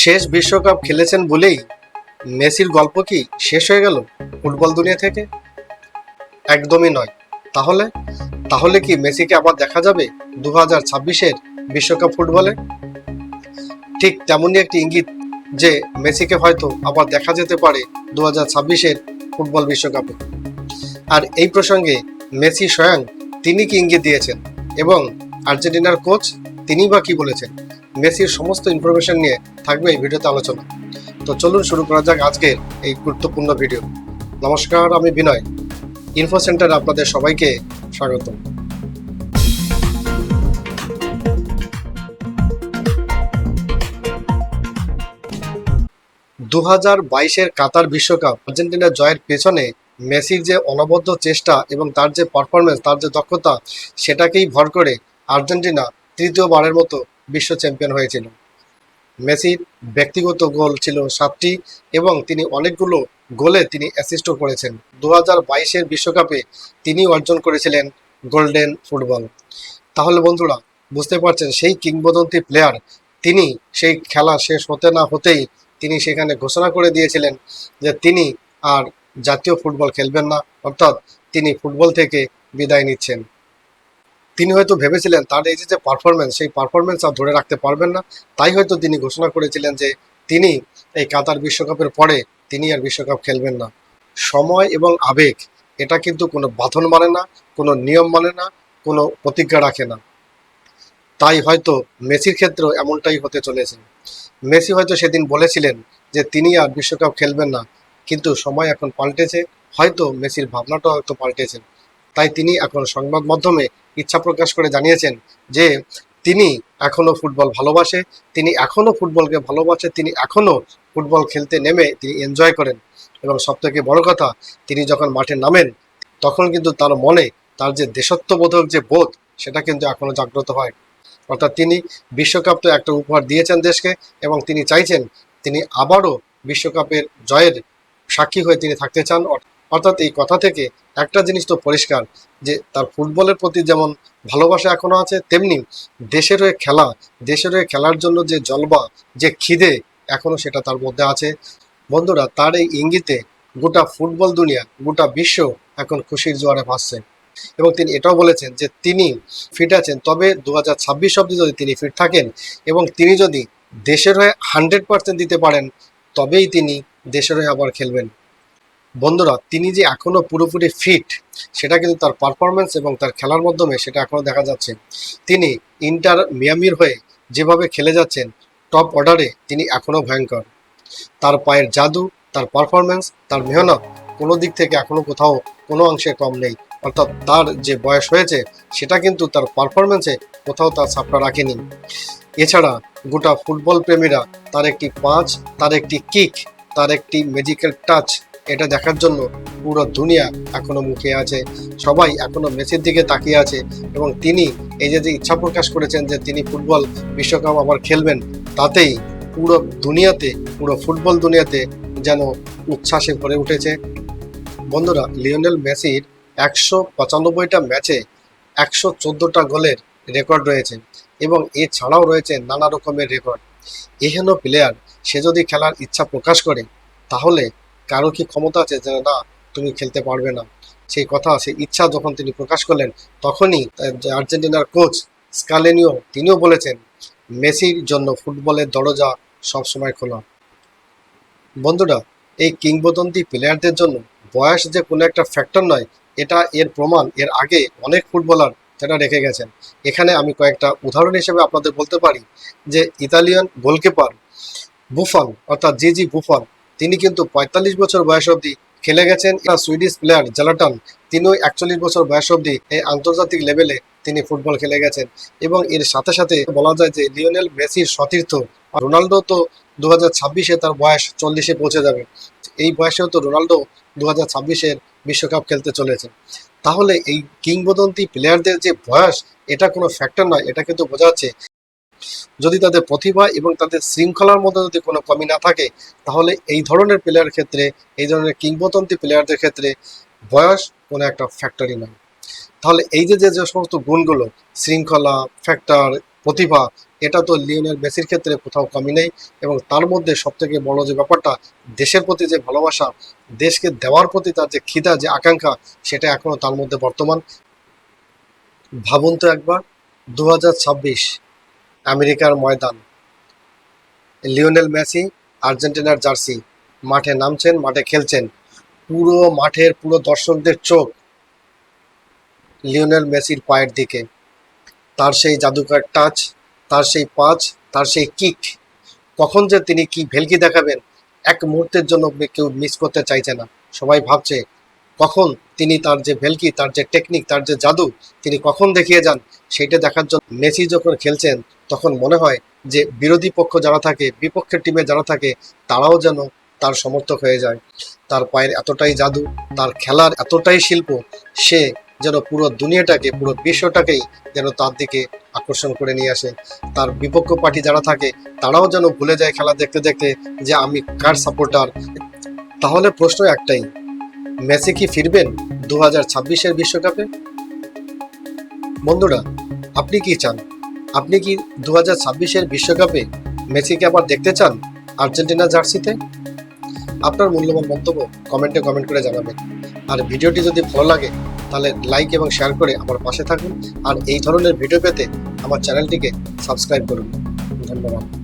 শেষ বিশ্বকাপ খেলেছেন বলেই মেসির গল্প কি শেষ হয়ে গেল ফুটবল দুনিয়া থেকে? একদমই নয়। তাহলে? তাহলে কি মেসিকে আবার দেখা যাবে দু হাজার ছাব্বিশের বিশ্বকাপ ফুটবলে? ঠিক তেমনই একটি ইঙ্গিত যে মেসিকে হয়তো আবার দেখা যেতে পারে দু হাজার ছাব্বিশের ফুটবল বিশ্বকাপে। আর এই প্রসঙ্গে মেসি স্বয়ং তিনি কি ইঙ্গিত দিয়েছেন এবং আর্জেন্টিনার কোচ তিনি বা কি বলেছেন? মেসির সমস্ত ইনফরমেশন নিয়ে থাকবে এই ভিডিওতে আলোচনা। তো চলুন শুরু করা যাক আজকের এই গুরুত্বপূর্ণ ভিডিও নমস্কার, আমি বিনয়। ইনফো সেন্টারে আপনাদের সবাইকে স্বাগত দু হাজার বাইশের কাতার বিশ্বকাপ আর্জেন্টিনা জয়ের পেছনে মেসির যে অনবদ্য চেষ্টা এবং তার যে পারফরমেন্স তার যে দক্ষতা, সেটাকেই ভর করে আর্জেন্টিনা তৃতীয়বারের মতো বিশ্ব চ্যাম্পিয়ন হয়েছিল মেসির ব্যক্তিগত গোল ছিল সাতটি এবং তিনি অনেকগুলো গোলে তিনি অ্যাসিস্টও করেছেন। দু হাজার বাইশের বিশ্বকাপে তিনি অর্জন করেছিলেন গোল্ডেন ফুটবল। তাহলে বন্ধুরা, বুঝতে পারছেন সেই কিংবদন্তি প্লেয়ার তিনি, সেই খেলা শেষ হতে না হতেই তিনি সেখানে ঘোষণা করে দিয়েছিলেন যে তিনি আর জাতীয় ফুটবল খেলবেন না। অর্থাৎ তিনি ফুটবল থেকে বিদায় নিচ্ছেন। তিনি হয়তো ভেবেছিলেন তার এই যে পারফরমেন্স সেই পারফরমেন্স আর ধরে রাখতে পারবেন না। তাই হয়তো তিনি ঘোষণা করেছিলেন যে তিনি এই কাতার বিশ্বকাপের পরে তিনি আর বিশ্বকাপ খেলবেন না। সময় এবং আবেগ, এটা কিন্তু কোনো বাঁধন মানে না, কোনো নিয়ম মানে না, কোনো প্রতিজ্ঞা রাখে না। তাই হয়তো মেসির ক্ষেত্রেও এমনটাই হতে চলেছে। মেসি হয়তো সেদিন বলেছিলেন যে তিনি আর বিশ্বকাপ খেলবেন না, কিন্তু সময় এখন পাল্টেছে। হয়তো মেসির ভাবনাটাও হয়তো পাল্টেছে। তাই তিনি এখন সংবাদ মাধ্যমে ইচ্ছা প্রকাশ করে জানিয়েছেন যে তিনি এখনও ফুটবল ভালোবাসে, তিনি এখনও ফুটবলকে ভালোবাসে, তিনি এখনও ফুটবল খেলতে নেমে তিনি এনজয় করেন। এবং সব থেকে বড় কথা, তিনি যখন মাঠে নামেন, তখন কিন্তু তার মনে তার যে দেশত্ববোধক যে বোধ, সেটা কিন্তু এখনও জাগ্রত হয়। অর্থাৎ তিনি বিশ্বকাপ তো একটা উপহার দিয়েছেন দেশকে এবং তিনি চাইছেন তিনি আবারও বিশ্বকাপের জয়ের সাক্ষী হয়ে তিনি থাকতে চান। অর্থাৎ এই কথা থেকে একটা জিনিস তো পরিষ্কার, যে তার ফুটবলের প্রতি যেমন ভালোবাসা এখনও আছে, তেমনি দেশের হয়ে খেলা, দেশের হয়ে খেলার জন্য যে জলবা, যে খিদে এখনও সেটা তার মধ্যে আছে। বন্ধুরা, তার এই ইঙ্গিতে গোটা ফুটবল দুনিয়া, গোটা বিশ্ব এখন খুশির জোয়ারে ভাসছে। এবং তিনি এটাও বলেছেন যে তিনি ফিট আছেন, তবে দু হাজার ছাব্বিশ অব্দি যদি তিনি ফিট থাকেন এবং তিনি যদি দেশের হয়ে হান্ড্রেড পার্সেন্ট দিতে পারেন, তবেই তিনি দেশের হয়ে আবার খেলবেন। বন্ধুরা, তিনি যে এখনও পুরোপুরি ফিট সেটা কিন্তু তার পারফরমেন্স এবং তার খেলার মাধ্যমে সেটা এখনও দেখা যাচ্ছে। তিনি ইন্টার মিয়ামির হয়ে যেভাবে খেলে যাচ্ছেন টপ অর্ডারে তিনি এখনও ভয়ঙ্কর। তার পায়ের জাদু, তার পারফরমেন্স তার মেহনত কোনো দিক থেকে এখনও কোথাও কোনো অংশে কম নেই। অর্থাৎ তার যে বয়স হয়েছে, সেটা কিন্তু তার পারফরমেন্সে কোথাও তার ছাপটা রাখেনি। এছাড়া গোটা ফুটবল প্রেমীরা তার একটি পাঁচ তার একটি কিক তার একটি ম্যাজিক্যাল টাচ এটা দেখার জন্য পুরো দুনিয়া এখনও মুখে আছে। সবাই এখনও মেসির দিকে তাকিয়ে আছে এবং তিনি এই যে ইচ্ছা প্রকাশ করেছেন যে তিনি ফুটবল বিশ্বকাপ আবার খেলবেন, তাতেই পুরো দুনিয়াতে, পুরো ফুটবল দুনিয়াতে যেন উচ্ছ্বাসে ভরে উঠেছে। বন্ধুরা, লিওনেল মেসির একশো পঁচানব্বইটা ম্যাচে একশো চোদ্দোটা গোলের রেকর্ড রয়েছে এবং এছাড়াও রয়েছে নানা রকমের রেকর্ড। এহেন প্লেয়ার, সে যদি খেলার ইচ্ছা প্রকাশ করে, তাহলে কারও কি ক্ষমতা আছে যে, না, তুমি খেলতে পারবে না সেই কথা, সেই ইচ্ছা যখন তিনি প্রকাশ করলেন, তখনই আর্জেন্টিনার কোচ স্কালেনিও, তিনিও বলেছেন, মেসির জন্য ফুটবলের দরজা সবসময় খোলা বন্ধুরা, এই কিংবদন্তি প্লেয়ারদের জন্য বয়স যে কোনো একটা ফ্যাক্টর নয়, এটা এর প্রমাণ, এর আগে অনেক ফুটবলার সেটা রেখে গেছেন। এখানে আমি কয়েকটা উদাহরণ হিসেবে আপনাদের বলতে পারি, যে ইতালিয়ান গোলকিপার বুফন, অর্থাৎ জি জি বুফন তিনি কিন্তু পঁয়তাল্লিশ বছর বয়স অবধি খেলে গেছেন। সুইডিশ প্লেয়ার জালাটন তিনিও একচল্লিশ বছর বয়স অবধি এই আন্তর্জাতিক লেভেলে তিনি ফুটবল খেলে গেছেন। এবং এর সাথে সাথে বলা যায় যে লিওনেল মেসির সতীর্থ রোনাল্ডো তো দু ছাব্বিশে তার বয়স চল্লিশে পৌঁছে যাবে। এই বয়সেও তো রোনাল্ডো দু হাজার ছাব্বিশের বিশ্বকাপ খেলতে চলেছে। তাহলে এই কিংবদন্তি প্লেয়ারদের যে বয়স, এটা কোনো ফ্যাক্টর নয়। এটা কিন্তু বোঝা যাচ্ছে যদি তাদের প্রতিভা এবং তাদের শৃঙ্খলার মধ্যে যদি কোনো কমি না থাকে, তাহলে এই ধরনের প্লেয়ার ক্ষেত্রে, এই ধরনের কিংবদন্তি প্লেয়ারদের ক্ষেত্রে বয়স কোনো একটা ফ্যাক্টরি নয় তাহলে এই যে যে সমস্ত গুণগুলো, শৃঙ্খলা ফ্যাক্টর প্রতিভা, এটা তো লিওনেল মেসির ক্ষেত্রে কোথাও কমই নেই এবং তার মধ্যে সব থেকে বড় যে ব্যাপারটা, দেশের প্রতি যে ভালোবাসা, দেশকে দেওয়ার প্রতি তার যে খিদা যে আকাঙ্ক্ষা, সেটা এখনও তার মধ্যে বর্তমান। ভাবুন তো একবার দু হাজার ছাব্বিশ আমেরিকার ময়দান। লিওনেল মেসি, আর্জেন্টিনার জার্সি। মাঠে নামছেন, মাঠে খেলছেন। পুরো মাঠের পুরো দর্শকদের চোখ লিওনেল মেসির পায়ের দিকে। তার সেই জাদুকার টাচ, তার সেই পাঁচ, তার সেই কিক। কখন যে তিনি কি ভেলকি দেখাবেন, এক মুহূর্তের জন্য কেউ মিস করতে চাইছে না। সবাই ভাবছে কখন তিনি তার যে ভেলকি, তার যে টেকনিক তার যে জাদু, তিনি কখন দেখিয়ে যান সেইটা দেখার জন্য মেসি যখন খেলছেন, তখন মনে হয় যে বিরোধী পক্ষ যারা থাকে, বিপক্ষের টিমে যারা থাকে, তারাও যেন তার সমর্থক হয়ে যায়। তার পায়ের এতটাই জাদু, তার খেলার এতটাই শিল্প, সে যেন পুরো দুনিয়াটাকে, পুরো বিশ্বটাকেই যেন তার দিকে আকর্ষণ করে নিয়ে আসে। তার বিপক্ষ পার্টি যারা থাকে, তারাও যেন ভুলে যায় খেলা দেখতে দেখতে যে আমি কার সাপোর্টার তাহলে প্রশ্ন একটাই মেসি কি ফিরবেন দু হাজার ছাব্বিশের বিশ্বকাপে? বন্ধুরা, আপনি কি চান? আপনি কি দু হাজার ছাব্বিশের বিশ্বকাপে মেসিকে আবার দেখতে চান আর্জেন্টিনা জার্সিতে? আপনার মূল্যবান মন্তব্য কমেন্টে কমেন্ট করে জানাবেন। আর ভিডিওটি যদি ভালো লাগে, তাহলে লাইক এবং শেয়ার করে আমার পাশে থাকুন। আর এই ধরনের ভিডিও পেতে আমার চ্যানেলটিকে সাবস্ক্রাইব করুন। ধন্যবাদ।